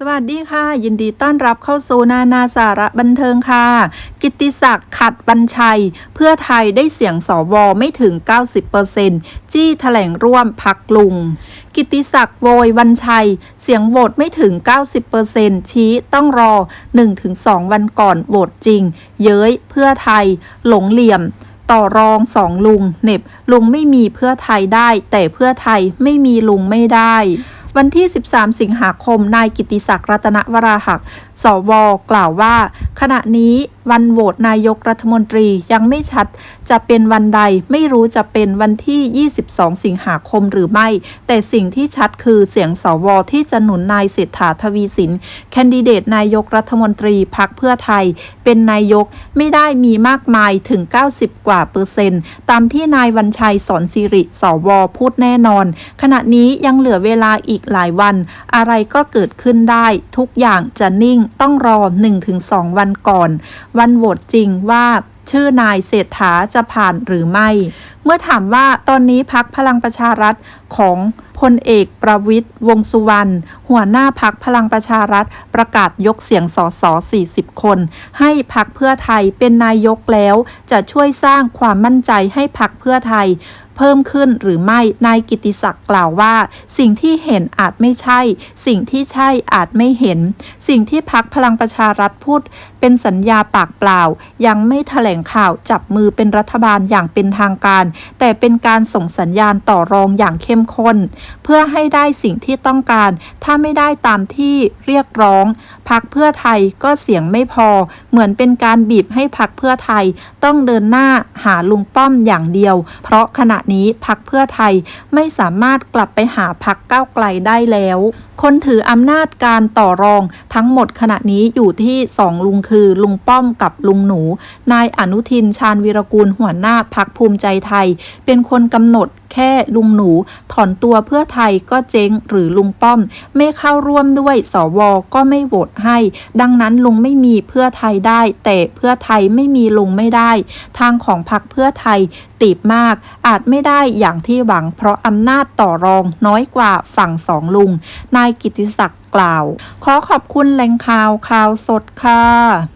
สวัสดีค่ะ ยินดีต้อนรับเข้าสู่นานาสาระบันเทิงค่ะ กิติศักดิ์ขัดบัญชัย เพื่อไทยได้เสียงสวไม่ถึง 90%จี้แถลงร่วมพักลุง กิติศักดิ์โวยวันชัย เสียงโหวตไม่ถึง 90%ชี้ต้องรอ 1-2 วันก่อนโหวตจริง เย้ยเพื่อไทย หลงเหลี่ยมต่อรองสองลุงเน็บ ลุงไม่มีเพื่อไทยได้ แต่เพื่อไทยไม่มีลุงไม่ได้ วันที่ 13 สิงหาคม นายกิติศักดิ์รัตนวราหัก สว กล่าวว่า ขณะนี้วันโหวตนายกรัฐมนตรียังไม่ชัด จะเป็นวันใดไม่รู้จะเป็นวันที่ 22 สิงหาคมหรือไม่ แต่สิ่งที่ชัดคือเสียงสวที่จะหนุนนายเศรษฐาทวีสิน แคนดิเดตนายกรัฐมนตรีพักเพื่อไทย เป็นนายกไม่ได้มีมากมายถึง 90 กว่าเปอร์เซ็นต์ ตามที่นายวันชัยสอนสิริสวพูดแน่นอน ขณะนี้ยังเหลือเวลาอีกหลายวัน อะไรก็เกิดขึ้นได้ ทุกอย่างจะนิ่งต้องรอ 1-2 วันก่อน วันโหวตจริงว่าชื่อนายเศรษฐาจะผ่านหรือไม่ เมื่อถามว่าตอนนี้พักพลังประชารัฐของพลเอกประวิตยวงสุวรรณหัวหน้าพักพลังประชารัฐประกาศยกเสียงสส40 คน ให้พักเพื่อไทยเป็นนายกแล้ว จะช่วยสร้างความมั่นใจให้พักเพื่อไทย เพิ่มขึ้นหรือไม่ นายกิติศักดิ์กล่าวว่า สิ่งที่เห็นอาจไม่ใช่ สิ่งที่ใช่อาจไม่เห็น สิ่งที่พักพลังประชารัฐพูด เป็นสัญญาปากเปล่า ยังไม่แถลงข่าวจับมือเป็นรัฐบาลอย่างเป็นทางการ แต่เป็นการส่งสัญญาณต่อรองอย่างเข้มข้น เพื่อให้ได้สิ่งที่ต้องการ ถ้าไม่ได้ตามที่เรียกร้อง พักเพื่อไทยก็เสียงไม่พอ เหมือนเป็นการบีบให้พักเพื่อไทย ต้องเดินหน้าหาลุงป้อมอย่างเดียว เพราะขณะนี้พักเพื่อไทยไม่สามารถกลับไปหาพักก้าวไกลได้แล้ว คนถืออำนาจการต่อรองทั้งหมดขณะนี้อยู่ที่สองลุงคือลุงป้อมกับลุงหนู นายอนุทินชาญวีรกูลหัวหน้าพักภูมิใจไทย เป็นคนกำหนดแค่ลุงหนู ถอนตัวเพื่อไทยก็เจ๊งหรือลุงป้อม ไม่เข้าร่วมด้วยสวก็ไม่โหวตให้ ดังนั้นลุงไม่มีเพื่อไทยได้ แต่เพื่อไทยไม่มีลุงไม่ได้ ทางของพักเพื่อไทยตีบมาก อาจไม่ได้อย่างที่หวัง เพราะอำนาจต่อรองน้อยกว่าฝั่งสองลุง นายกิติศักดิ์กล่าว ขอขอบคุณแหล่งข่าวข่าวสดค่ะ